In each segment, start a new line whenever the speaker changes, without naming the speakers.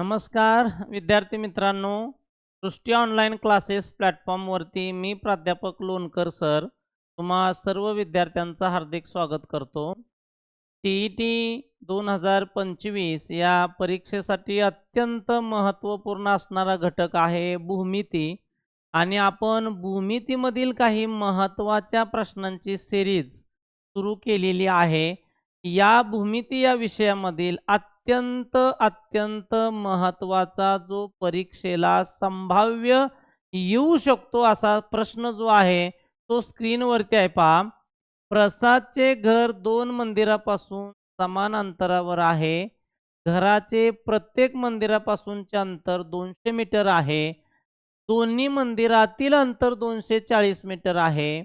नमस्कार विद्यार्थी मित्रांनो. दृष्टी ऑनलाईन क्लासेस प्लॅटफॉर्मवरती मी प्राध्यापक लोणकर सर तुम्हा सर्व विद्यार्थ्यांचं हार्दिक स्वागत करतो. टी ई टी दोन हजार पंचवीस या परीक्षेसाठी अत्यंत महत्त्वपूर्ण असणारा घटक आहे भूमिती. आणि आपण भूमितीमधील काही महत्त्वाच्या प्रश्नांची सिरीज सुरू केलेली आहे. या भूमिती या विषयामधील अत्यंत अत्यंत अत्यंत महत्त्वाचा जो परीक्षेला संभाव्य येऊ शकतो असा प्रश्न जो आहे तो स्क्रीनवरती आहे पहा. प्रसादचे घर दोन मंदिरापासून समान अंतरावर आहे. घराचे प्रत्येक मंदिरापासूनचे अंतर दोनशे मीटर आहे. दोन्ही मंदिरातील अंतर दोनशे चाळीस मीटर आहे.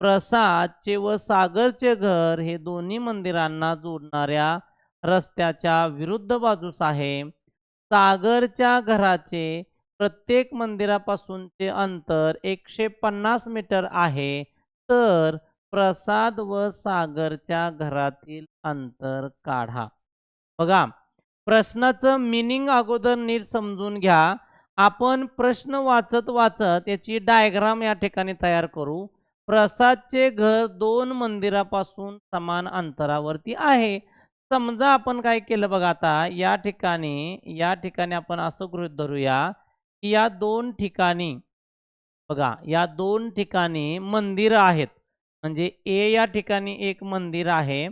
प्रसादचे व सागरचे घर हे दोन्ही मंदिरांना जोडणाऱ्या रस्त्याच्या विरुद्ध बाजूस आहे. सागरच्या घराचे प्रत्येक मंदिरापासूनचे अंतर एकशे पन्नास मीटर आहे. तर प्रसाद व सागरच्या घरातील अंतर काढा. बघा प्रश्नाचं मिनिंग अगोदर नीट समजून घ्या. आपण प्रश्न वाचत वाचत याची डायग्राम या ठिकाणी तयार करू. प्रसादचे घर दोन मंदिरापासून समान अंतरावरती आहे. समजा आपण काय केलं बघा आता या ठिकाणी या ठिकाणी आपण असं गृहीत धरूया की या दोन ठिकाणी बघा या दोन ठिकाणी मंदिर आहेत. म्हणजे ए या ठिकाणी एक मंदिर आहे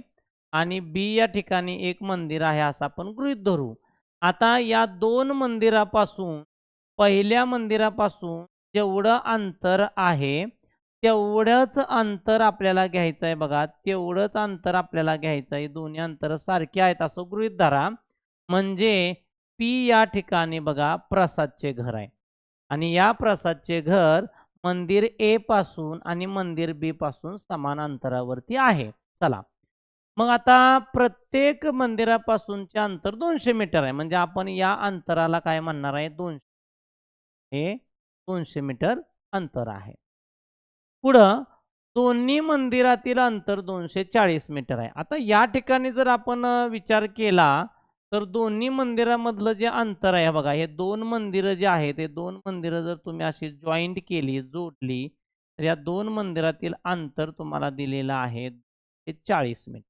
आणि बी या ठिकाणी एक मंदिर आहे असं आपण गृहीत धरू. आता या दोन मंदिरापासून पहिल्या मंदिरापासून जेवढं अंतर आहे तेवढंच अंतर आपल्याला घ्यायचं आहे बघा. तेवढंच अंतर आपल्याला घ्यायचं आहे दोन्ही अंतर सारखे आहेत. असं गृहीत धरा. म्हणजे पी या ठिकाणी बघा प्रसादचे घर आहे. आणि या प्रसादचे घर मंदिर ए पासून आणि मंदिर बी पासून समान अंतरावरती आहे. चला. मग आता प्रत्येक मंदिरापासूनचे अंतर दोनशे मीटर आहे. म्हणजे आपण या अंतराला काय म्हणणार आहे? दोनशे. हे दोनशे मीटर अंतर आहे. पुढं दोन्ही मंदिरातील अंतर दोनशे चाळीस मीटर आहे. आता या ठिकाणी जर आपण विचार केला तर दोन्ही मंदिरामधलं जे अंतर आहे बघा हे दोन मंदिरं जे आहेत हे दोन मंदिरं जर तुम्ही अशी जॉईंट केली जोडली तर या दोन मंदिरातील अंतर तुम्हाला दिलेलं आहे ते चाळीस मीटर.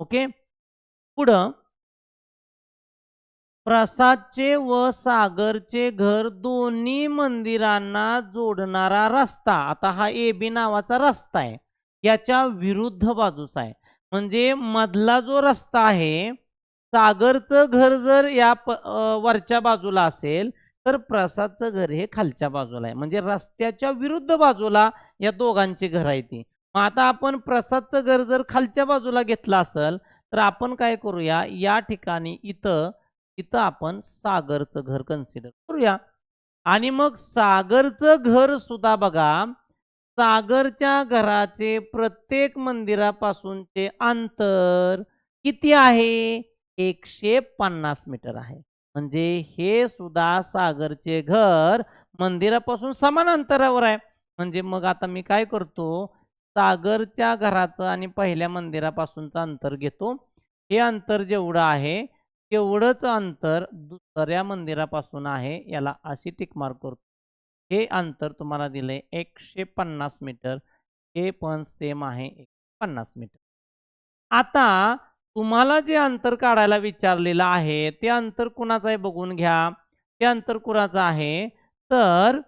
ओके? पुढं प्रसादचे व सागरचे घर दोन्ही मंदिरांना जोडणारा रस्ता. आता हा ए बी नावाचा रस्ता आहे. याच्या विरुद्ध बाजूचा आहे. म्हणजे मधला जो रस्ता आहे सागरचं घर जर या प वरच्या बाजूला असेल तर प्रसादचं घर हे खालच्या बाजूला आहे. म्हणजे रस्त्याच्या विरुद्ध बाजूला या दोघांची घर आहे ती मग आता आपण प्रसादचं घर जर खालच्या बाजूला घेतलं असेल तर आपण काय करूया? या ठिकाणी इथं इथं आपण सागरचं घर कन्सिडर करूया. आणि मग सागरचं घर सुद्धा बघा. सागरच्या घराचे प्रत्येक मंदिरापासूनचे अंतर किती आहे? एकशे पन्नास मीटर आहे. म्हणजे हे सुद्धा सागरचे घर मंदिरापासून समान अंतरावर आहे. म्हणजे मग आता मी काय करतो? सागरच्या घराचं आणि पहिल्या मंदिरापासूनचं अंतर घेतो. हे अंतर जेवढं आहे तेवढंच अंतर दुसऱ्या मंदिरापासून आहे याला अशी टिक मार्क करतो. हे अंतर तुम्हाला दिले एकशे पन्नास मीटर. हे पण सेम आहे एकशे पन्नास मीटर. आता तुम्हाला जे अंतर काढायला विचारलेलं आहे ते अंतर कुणाचं आहे बघून घ्या. ते अंतर कुणाचं आहे? तर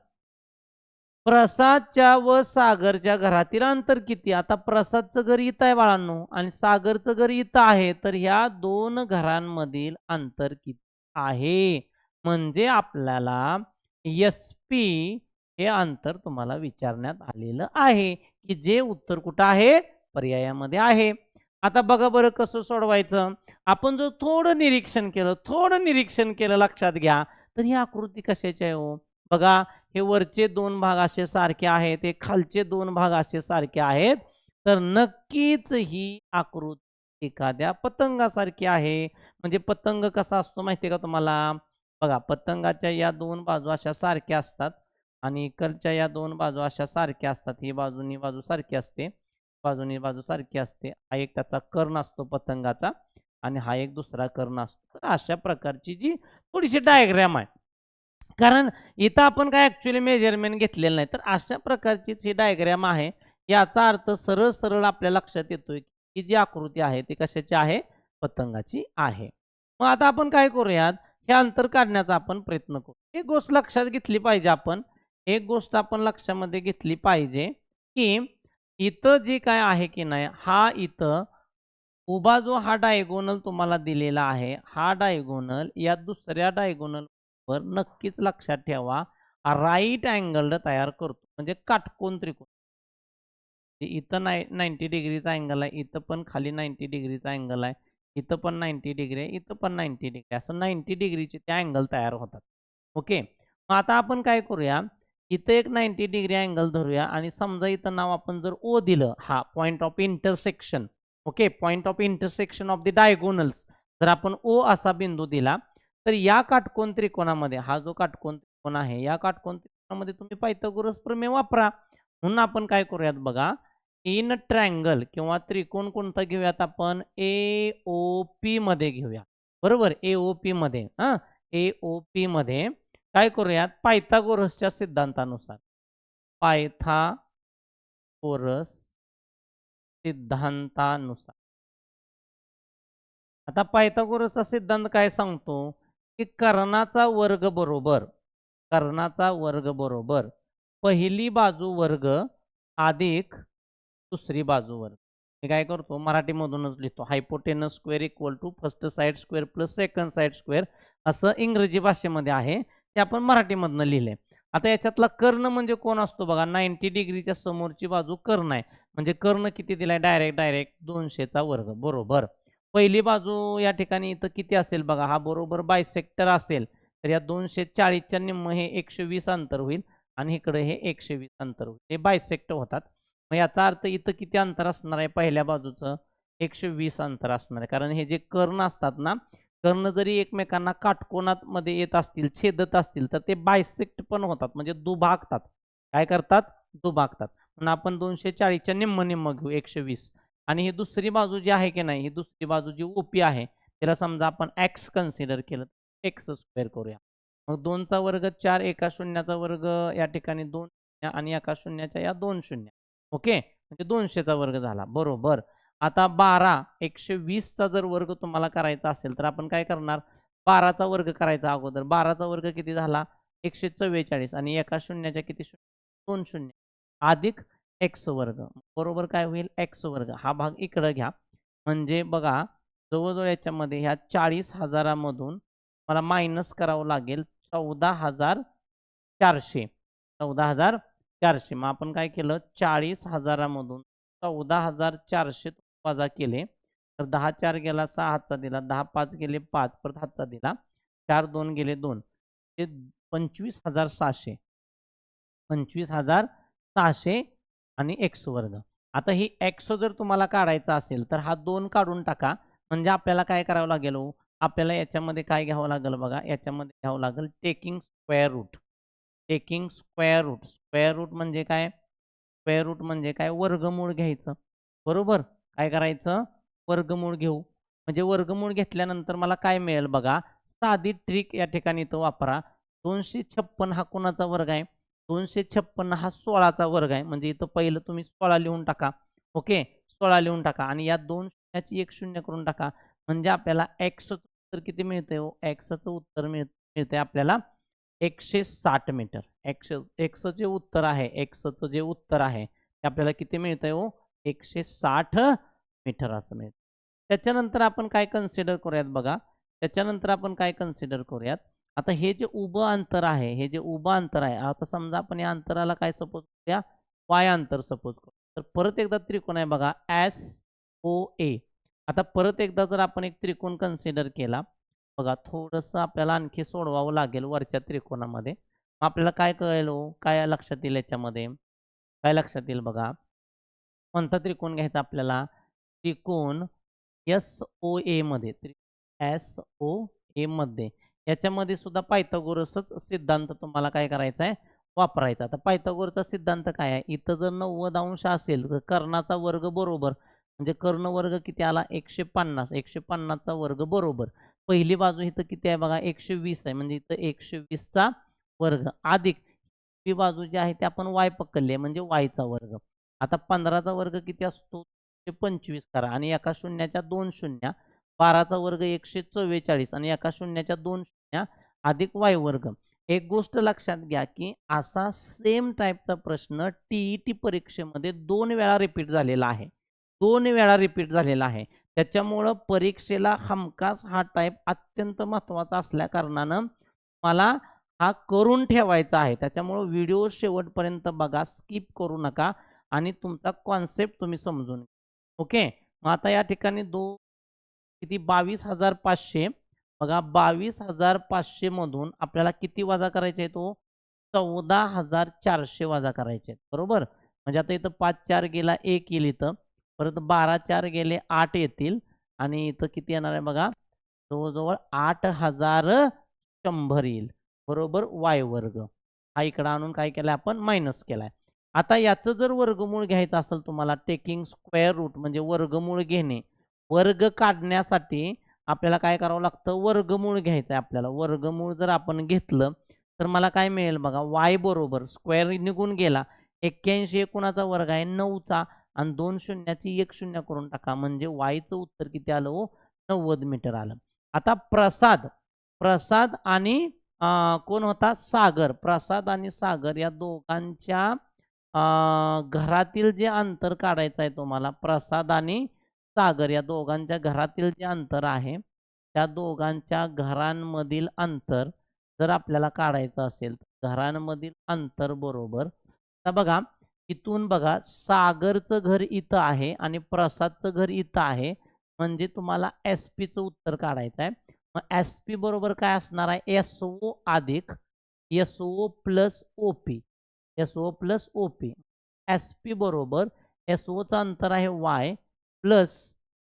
प्रसादच्या व सागरच्या घरातील अंतर किती? आता प्रसादचं घर इथं आहे बाळांनो. आणि सागरचं घर इथं आहे तर ह्या दोन घरांमधील अंतर किती आहे? म्हणजे आपल्याला एस पी हे अंतर तुम्हाला विचारण्यात आलेलं आहे की जे उत्तर कुठं आहे? पर्यायामध्ये आहे. आता बघा बरं कसं सोडवायचं. आपण जर थोडं निरीक्षण केलं थोडं निरीक्षण केलं लक्षात घ्या. तर ही आकृती कशाची आहे हो? बघा हे वरचे दोन भाग असे सारखे आहेत हे खालचे दोन भाग असे सारखे आहेत तर नक्कीच ही आकृती एखाद्या पतंगासारखी आहे. म्हणजे पतंग कसा असतो माहिती आहे का तुम्हाला? बघा पतंगाच्या या दोन बाजू अशा सारख्या असतात आणि इकडच्या या दोन बाजू अशा सारख्या असतात. ही बाजूनी बाजू सारखी असते बाजूनी बाजू सारखी असते. हा एक त्याचा कर्ण असतो पतंगाचा आणि हा एक दुसरा कर्ण असतो. तर अशा प्रकारची जी थोडीशी डायग्रॅम आहे. कारण इथं आपण काय ॲक्च्युली मेजरमेंट घेतलेलं नाही. तर अशा प्रकारचीच ही डायग्रॅम आहे याचा अर्थ सरळ सरळ आपल्या लक्षात येतोय की जी आकृती आहे ती कशाची आहे? पतंगाची आहे. मग आता आपण काय करूयात? हे अंतर काढण्याचा आपण प्रयत्न करू. एक गोष्ट लक्षात घेतली पाहिजे आपण. एक गोष्ट आपण लक्षामध्ये घेतली पाहिजे की इथं जी काय आहे की नाही हा इथं उभा जो हा डायगोनल तुम्हाला दिलेला आहे हा डायगोनल या दुसऱ्या डायगोनल वर नक्कीच लक्षात ठेवा. राईट अँगल तयार करतो. म्हणजे काटकोन त्रिकोण. इथं नाय नाईन्टी डिग्रीचा अँगल आहे. इथं पण खाली नाईन्टी डिग्रीचा अँगल आहे. इथं पण नाईन्टी डिग्री आहे. इथं पण नाईन्टी डिग्री असं नाईन्टी डिग्रीचे ते अँगल तयार होतात. ओके मग आता आपण काय करूया? इथं एक नाईन्टी डिग्री अँगल धरूया आणि समजा इथं नाव आपण जर ओ दिलं हा point of intersection okay point of intersection of the diagonals जर आपण ओ असा बिंदू दिला तर या काटकोन त्रिकोणामध्ये हा जो काटकोन त्रिकोण आहे या काटकोन त्रिकोणामध्ये तुम्ही पायथागोरस प्रमेय वापरा. म्हणून आपण काय करूयात बघा इन ट्रँगल किंवा त्रिकोण कोणता घेऊयात आपण? ए ओ पी मध्ये घेऊया. बरोबर? ए ओ पी मध्ये हा? ए ओ पी मध्ये काय करूयात? पायथागोरसच्या सिद्धांतानुसार. पायथागोरस सिद्धांतानुसार. आता पायथागोरसचा सिद्धांत काय सांगतो? की कर्णाचा वर्ग बरोबर कर्णाचा वर्ग बरोबर पहिली बाजू वर्ग अधिक दुसरी बाजू वर्ग. मी काय करतो? मराठीमधूनच लिहितो. Hypotenuse square equal to first side square plus second side square असं इंग्रजी भाषेमध्ये आहे. ते आपण मराठीमधनं लिहिले. आता याच्यातला कर्ण म्हणजे कोण असतो बघा? नाईन्टी डिग्रीच्या समोरची बाजू कर्ण आहे. म्हणजे कर्ण किती दिलाय? डायरेक्ट डायरेक्ट दोनशेचा वर्ग. बरोबर. पहिली बाजू या ठिकाणी इथं किती असेल बघा हा बरोबर बायसेक्टर असेल. तर या दोनशे चाळीसच्या निम्म हे एकशे वीस अंतर होईल आणि इकडे हे एकशे वीस अंतर होईल. हे बायसेक्टर होतात. मग याचा अर्थ इथं किती अंतर असणार आहे? पहिल्या बाजूचं एकशे वीस अंतर असणार आहे. कारण हे जे कर्ण असतात ना कर्ण जरी एकमेकांना काटकोनात मध्ये येत असतील छेदत असतील तर ते बायसेक्ट पण होतात. म्हणजे दुभागतात. काय करतात? दुभागतात. म्हणून आपण दोनशे चाळीसच्या निम्म निम्म घेऊ एकशे वीस आणि ही दुसरी बाजू जी आहे की नाही ही दुसरी बाजू जी ओपी आहे त्याला समजा आपण एक्स कन्सिडर केलं एक्स स्क्वेअर करूया. मग दोनचा वर्ग चार एका शून्याचा वर्ग या ठिकाणी दोन शून्य आणि एका शून्याच्या या दोन शून्य. ओके? म्हणजे दोनशेचा वर्ग झाला. बरोबर. आता बारा एकशे वीसचा जर वर्ग तुम्हाला करायचा असेल तर आपण काय करणार? बाराचा वर्ग करायचा अगोदर. बाराचा वर्ग किती झाला? एकशे चव्वेचाळीस आणि एका शून्याच्या किती शून्य? दोन शून्य. अधिक एक्स वर्ग. बरोबर काय होईल? एक्स वर्ग. हा भाग इकडं घ्या. म्हणजे बघा जवळजवळ याच्यामध्ये ह्या चाळीस हजारामधून मला मायनस करावं लागेल चौदा हजार चारशे. चौदा हजार चारशे. मग आपण काय केलं? चाळीस हजारामधून चौदा हजार चारशे वजा केले. तर दहा चार गेला सहा हातचा दिला. दहा पाच गेले पाच. परत हातचा दिला. चार दोन गेले दोन. ते पंचवीस हजार सहाशे. पंचवीस हजार सहाशे आणि एक्स वर्ग आता ही एक्स जर तुम्हाला काढायचा असेल तर हा दोन काढून टाका. म्हणजे आपल्याला काय करावं लागेल हो? आपल्याला याच्यामध्ये काय घ्यावं लागेल बघा? याच्यामध्ये घ्यावं लागेल taking square root taking square root square root म्हणजे काय? स्क्वेअर रूट म्हणजे काय? वर्गमूळ घ्यायचं. बरोबर? काय करायचं? वर्गमूळ घेऊ. म्हणजे वर्गमूळ घेतल्यानंतर मला काय मिळेल बघा? साधी ट्रिक या ठिकाणी तो वापरा. दोनशे छप्पन हा कोणाचा वर्ग आहे? दोनशे छप्पन्न हा सोळाचा वर्ग आहे. म्हणजे इथं पहिलं तुम्ही सोळा लिहून टाका. ओके? सोळा लिहून टाका. आणि या दोन शून्याची एक शून्य करून टाका. म्हणजे आपल्याला एक्सचं उत्तर किती मिळतंय हो? एक्सचं उत्तर मिळ मिळतंय आपल्याला एकशे साठ मीटर. एक्स एक्सचं जे उत्तर आहे एक्सचं जे उत्तर आहे ते आपल्याला किती मिळतंय हो? एकशे साठ मीटर असं मिळतं त्याच्यानंतर आपण काय कन्सिडर करूयात बघा. त्याच्यानंतर आपण काय कन्सिडर करूयात? आता हे जे उभं अंतर आहे हे जे उभं अंतर आहे आता समजा आपण या अंतराला काय सपोज करूया? वाय अंतर सपोज करू. तर परत एकदा त्रिकोण आहे बघा एस ओ ए आता परत एकदा जर आपण एक त्रिकोण कन्सिडर केला बघा थोडंसं आपल्याला आणखी सोडवावं लागेल वरच्या त्रिकोणामध्ये. मग आपल्याला काय कळेल हो? काय लक्षात येईल याच्यामध्ये? काय लक्षात येईल बघा? कोणता त्रिकोण घ्यायचा आपल्याला? त्रिकोण एस ओ ए मध्ये. एस ओ ए मध्ये. याच्यामध्ये सुद्धा पायथागोरसच सिद्धांत तुम्हाला काय करायचा आहे? वापरायचा. आता पायथागोरचा सिद्धांत काय आहे? इथं जर नव्वद अंश असेल तर कर्णाचा वर्ग बरोबर. म्हणजे कर्ण वर्ग किती आला? एकशे पन्नास. एकशे पन्नासचा वर्ग बरोबर. पहिली बाजू इथं किती आहे बघा? एकशे वीस आहे. म्हणजे इथं एकशे वीसचा वर्ग. अधिक ही बाजू जी आहे ती आपण वाय पकडली म्हणजे वायचा वर्ग. आता पंधराचा वर्ग किती असतो? पंचवीस करा. आणि एका शून्याच्या दोन शून्य. बाराचा वर्ग एकशे चव्वेचाळीस. आणि एका शून्याच्या दोन शून्य अधिक वाय वर्ग एक गोष्ट लक्षात घ्या की असा सेम टाईपचा प्रश्न टी टी परीक्षेमध्ये दोन वेळा रिपीट झालेला आहे. दोन वेळा रिपीट झालेला आहे. त्याच्यामुळं परीक्षेला हमखास हा टाईप अत्यंत महत्त्वाचा असल्या कारणानं मला हा करून ठेवायचा आहे. त्याच्यामुळं व्हिडिओ शेवटपर्यंत बघा स्किप करू नका आणि तुमचा कॉन्सेप्ट तुम्ही समजून ओके मग आता या ठिकाणी दो किती? बावीस हजार पाचशे बघा बावीस हजार पाचशे मधून आपल्याला किती वजा करायचे आहे तो? चौदा हजार चारशे वजा करायचे आहेत. बरोबर? म्हणजे आता इथं पाच चार गेला एक येईल इथं. परत बारा चार गेले आठ येतील. आणि इथं किती येणार आहे बघा? जवळजवळ आठ हजार शंभर येईल. बरोबर? वाय वर्ग. हा इकडं आणून काय केलाय आपण? मायनस केलाय. आता याचं जर वर्गमूळ घ्यायचं असेल तुम्हाला टेकिंग स्क्वेअर रूट म्हणजे वर्गमूळ घेणे वर्ग काढण्यासाठी आपल्याला काय करावं लागतं? वर्गमूळ घ्यायचं आहे आपल्याला. वर्गमूळ जर आपण घेतलं तर मला काय मिळेल बघा वाय बरोबर स्क्वेअर निघून गेला. एक्क्याऐंशी एकोणाचा वर्ग आहे नऊचा आणि दोन शून्याची एक शून्य करून टाका. म्हणजे वायचं उत्तर किती आलं हो? नव्वद मीटर आलं. आता प्रसाद प्रसाद आणि कोण होता? सागर. प्रसाद आणि सागर या दोघांच्या अं, घरातील जे अंतर काढायचं आहे तुम्हाला प्रसाद आणि सागर या दोघांच्या घरातील जे अंतर आहे त्या दोघांच्या घरांमधील अंतर जर आपल्याला काढायचं असेल तर घरांमधील अंतर बरोबर. तर बघा इथून बघा सागरचं घर इथं आहे आणि प्रसादचं घर इथं आहे. म्हणजे तुम्हाला एस पीचं उत्तर काढायचं आहे. मग एस पी बरोबर काय असणार आहे? एस ओ अधिक S O plus O P S O plus O P S P बरोबर एस ओचं अंतर आहे वाय प्लस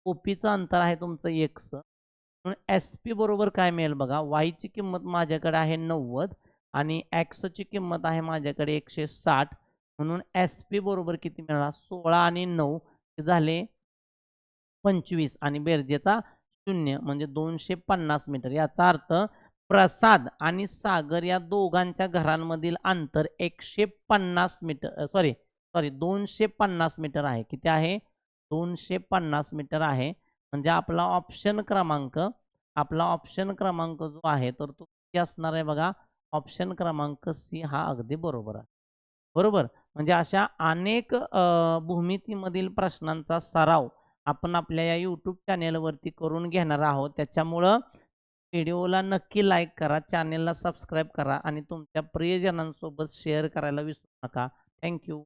ओ पीचं अंतर आहे तुमचं एक्स. म्हणून एस पी बरोबर काय मिळेल बघा? वायची किंमत माझ्याकडे आहे नव्वद आणि एक्सची किंमत आहे माझ्याकडे एकशे साठ. म्हणून एस पी बरोबर किती मिळाला? सोळा आणि नऊ झाले पंचवीस आणि बेरजेचा शून्य म्हणजे दोनशे पन्नास मीटर. याचा अर्थ प्रसाद आणि सागर या दोघांच्या घरांमधील अंतर एकशे पन्नास मीटर सॉरी सॉरी दोनशे पन्नास मीटर आहे. किती आहे? दोनशे पन्नास मीटर आहे. म्हणजे आपला ऑप्शन क्रमांक आपला ऑप्शन क्रमांक जो आहे तर तो किती असणार आहे बघा? ऑप्शन क्रमांक सी हा अगदी बरोबर आहे. बरोबर? म्हणजे अशा अनेक भूमितीमधील प्रश्नांचा सराव आपण आपल्या या यूट्यूब चॅनेलवरती करून घेणार आहोत. त्याच्यामुळं व्हिडिओला नक्की लाईक करा चॅनेलला सबस्क्राईब करा आणि तुमच्या प्रियजनांसोबत शेअर करायला विसरू नका. थँक्यू